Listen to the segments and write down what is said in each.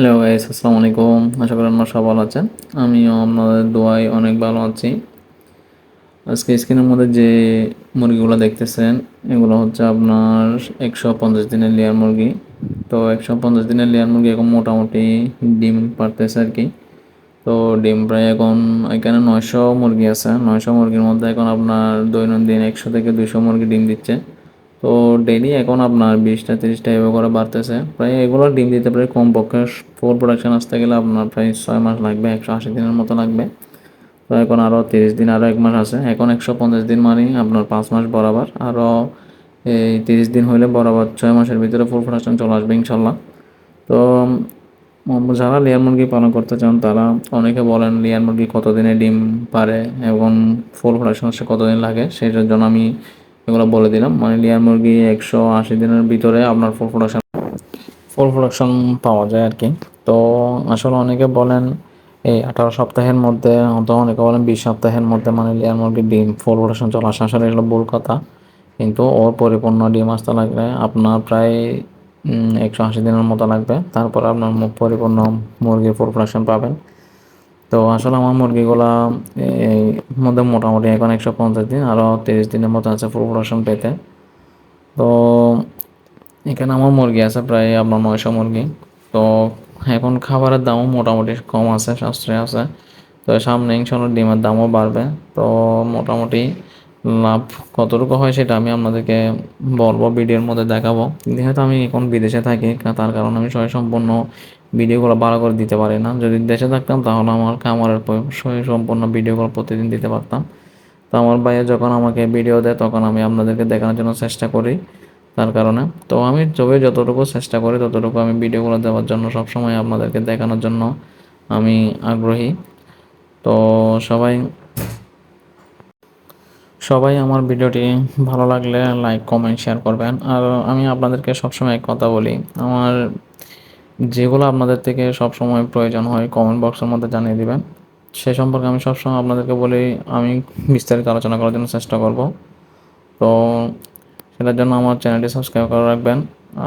Hello guys আসসালামু আলাইকুম আশা করি আপনারা সব ভালো আছেন। আমিও আপনাদের দোয়ায় অনেক ভালো আছি। আজকে স্ক্রিনের মধ্যে যে মুরগিগুলো দেখতেছেন, এগুলো হচ্ছে আপনার একশো পঞ্চাশ দিনের লেয়ার মুরগি। তো একশো পঞ্চাশ দিনের লেয়ার মুরগি এখন মোটামুটি ডিম পারতেছে আর কি। তো ডিম প্রায় এখন এখানে নয়শো মুরগি আছে। নয়শো মুরগির মধ্যে এখন আপনার দৈনন্দিন একশো থেকে দুইশো মুরগি ডিম দিচ্ছে। তো ডেইলি এখন আপনার বিশটা, তিরিশটা এভাবে করে বাড়তেছে। প্রায় এগুলো ডিম দিতে প্রায় কমপক্ষে ফুল প্রোডাকশান আসতে গেলে আপনার প্রায় ছয় মাস লাগবে, একশো আশি দিনের মতো লাগবে। তো এখন আরও তিরিশ দিন আরও এক মাস আছে। এখন একশো পঞ্চাশ দিন মানে আপনার পাঁচ মাস বরাবর। আরও এই তিরিশ দিন হইলে বরাবর ছয় মাসের ভিতরে ফুল প্রোডাকশন চলে আসবে ইনশাল্লাহ। তো যারা লেয়ার মুরগি পালন করতে চান, তারা অনেকে বলেন লেয়ার মুরগি কতদিনে ডিম পারে এবং ফুল প্রোডাকশন আসতে কতদিন লাগে, সেই জন্য আমি এগুলো বলে দিলাম। মানে লেয়ার মুরগি একশো আশি দিনের ভিতরে আপনার ফুল প্রোডাকশন ফুল প্রোডাকশন পাওয়া যায় আর কি। তো আসলে অনেকে বলেন, এই আঠারো সপ্তাহের মধ্যে অত অনেকে বলেন বিশ সপ্তাহের মধ্যে মানে লেয়ার মুরগির ডিম ফুল প্রোডাকশন চলে আসে। আসলে এগুলো ভুল কথা। কিন্তু ওর পরিপূর্ণ ডিম আসতে লাগলে আপনার প্রায় একশো আশি দিনের মতো লাগবে। তারপর আপনার পরিপূর্ণ মুরগির ফুল প্রোডাকশন পাবেন। তো আসলে আমার মুরগিগুলা, এই মধ্যে মোটামুটি এখন একশো পঞ্চাশ দিন আরও তিরিশ দিনের মতো আছে ফুল প্রোডাকশন পেতে। তো এখানে আমার মুরগি আছে প্রায় আপনার নয়শো মুরগি। তো এখন খাবারের দামও মোটামুটি কম আছে, সাশ্রয় আছে। তো সামনে ইনশাল্লাহ ডিমের দামও বাড়বে। তো মোটামুটি লাভ কতটুকু হয় সেটা আমি আপনাদেরকে বলব, ভিডিওর মধ্যে দেখাবো। যেহেতু আমি এখন বিদেশে থাকি তার কারণে আমি সবাই সম্পূর্ণ ভিডিওগুলো ভালো করে দিতে পারি না। যদি দেশে থাকতাম তাহলে আমার খামারের সম্পূর্ণ ভিডিওগুলো প্রতিদিন দিতে পারতাম। তো আমার ভাইয়া যখন আমাকে ভিডিও দেয় তখন আমি আপনাদেরকে দেখানোর জন্য চেষ্টা করি তার কারণে। তো আমি তবে যতটুকু চেষ্টা করি ততটুকু আমি ভিডিওগুলো দেওয়ার জন্য সবসময় আপনাদেরকে দেখানোর জন্য আমি আগ্রহী। তো সবাই সবাই আমার ভিডিওটি ভালো লাগলে লাইক, কমেন্ট, শেয়ার করবেন। আর আমি আপনাদেরকে সবসময় কথা বলি, আমার যেগুলো আপনাদের থেকে সব সময় প্রয়োজন হয় কমেন্ট বক্সের মধ্যে জানিয়ে দিবেন। সে সম্পর্কে আমি সবসময় আপনাদেরকে বলি, আমি বিস্তারিত আলোচনা করার জন্য চেষ্টা করব। তো সেটার জন্য আমার চ্যানেলটি সাবস্ক্রাইব করে রাখবেন।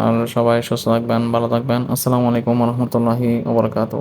আর সবাই সুস্থ থাকবেন, ভালো থাকবেন। আসসালামু আলাইকুম রহমতুল্লাহি ওবরাকাতু